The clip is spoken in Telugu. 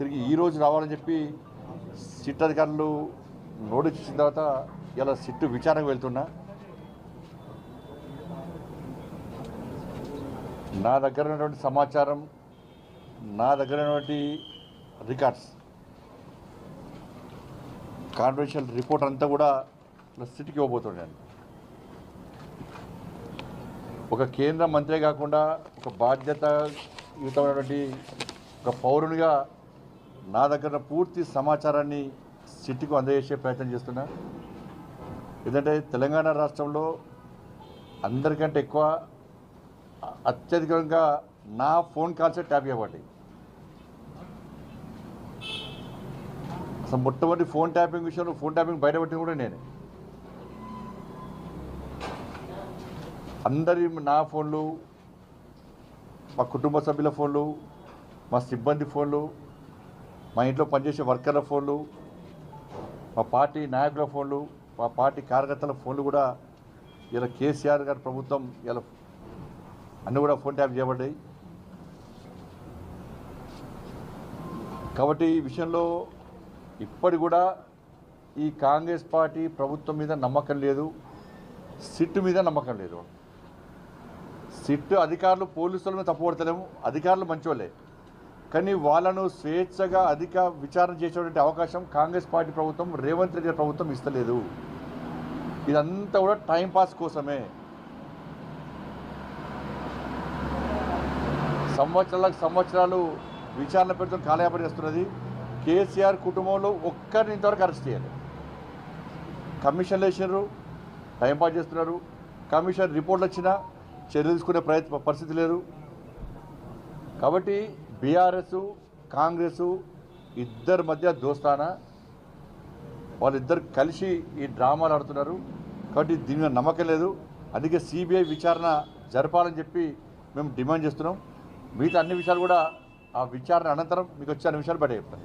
తిరిగి ఈ రోజు రావాలని చెప్పి సిట్ అధికారులు నోటీస్ ఇచ్చిన తర్వాత ఇలా సిట్టు విచారణకు వెళ్తున్నా. నా దగ్గర ఉన్నటువంటి సమాచారం నా దగ్గర ఉన్నటువంటి రికార్డ్స్ కాన్ఫిడెన్షియల్ రిపోర్ట్ అంతా కూడా సిట్కి ఇవ్వబోతున్నాను ఒక కేంద్ర మంత్రే కాకుండా ఒక బాధ్యతయుతమైనటువంటి ఒక పౌరునిగా నా దగ్గర పూర్తి సమాచారాన్ని సిటీకి అందజేసే ప్రయత్నం చేస్తున్నా. ఎందుకంటే తెలంగాణ రాష్ట్రంలో అందరికంటే ఎక్కువ అత్యధికంగా నా ఫోన్ కాల్సే ట్యాప్ చేయబడ్డాయి. అసలు మొట్టమొదటి ఫోన్ ట్యాపింగ్ విషయంలో ఫోన్ ట్యాపింగ్ బయటపెట్టింది కూడా నేనే. అందరి నా ఫోన్లు మా కుటుంబ సభ్యుల ఫోన్లు మా సిబ్బంది ఫోన్లు మా ఇంట్లో పనిచేసే వర్కర్ల ఫోన్లు మా పార్టీ నాయకుల ఫోన్లు మా పార్టీ కార్యకర్తల ఫోన్లు కూడా ఇలా కేసీఆర్ గారి ప్రభుత్వం ఇలా అన్నీ కూడా ఫోన్ ట్యాప్ చేయబడ్డాయి. కాబట్టి ఈ విషయంలో ఇప్పటి కూడా ఈ కాంగ్రెస్ పార్టీ ప్రభుత్వం మీద నమ్మకం లేదు సిట్ మీద నమ్మకం లేదు. సిట్ అధికారులు పోలీసుల మీద తప్పుపడతలేము అధికారులు మంచోళ్ళే. కానీ వాళ్ళను స్వేచ్ఛగా అధిక విచారణ చేసేటువంటి అవకాశం కాంగ్రెస్ పార్టీ ప్రభుత్వం రేవంత్ రెడ్డి ప్రభుత్వం ఇస్తలేదు. ఇదంతా కూడా టైంపాస్ కోసమే. సంవత్సరాలకు సంవత్సరాలు విచారణ పెడుతూ కాలయాపన చేస్తున్నది. కేసీఆర్ కుటుంబంలో ఒక్కరిని ఇంతవరకు అరెస్ట్ చేయాలి కమిషన్లు వేసినారు టైంపాస్ చేస్తున్నారు. కమిషన్ రిపోర్ట్లు వచ్చినా చర్యలు తీసుకునే ప్రయత్న పరిస్థితి లేదు. కాబట్టి బీఆర్ఎస్ కాంగ్రెస్ ఇద్దరి మధ్య దోస్తానా? వాళ్ళిద్దరు కలిసి ఈ డ్రామాలు ఆడుతున్నారు. కాబట్టి దీని మీద నమ్మకం లేదు. అందుకే సిబిఐ విచారణ జరపాలని చెప్పి మేము డిమాండ్ చేస్తున్నాం. మిగతా అన్ని విషయాలు కూడా ఆ విచారణ అనంతరం మీకు వచ్చే అన్ని విషయాలు బయట చెప్తాను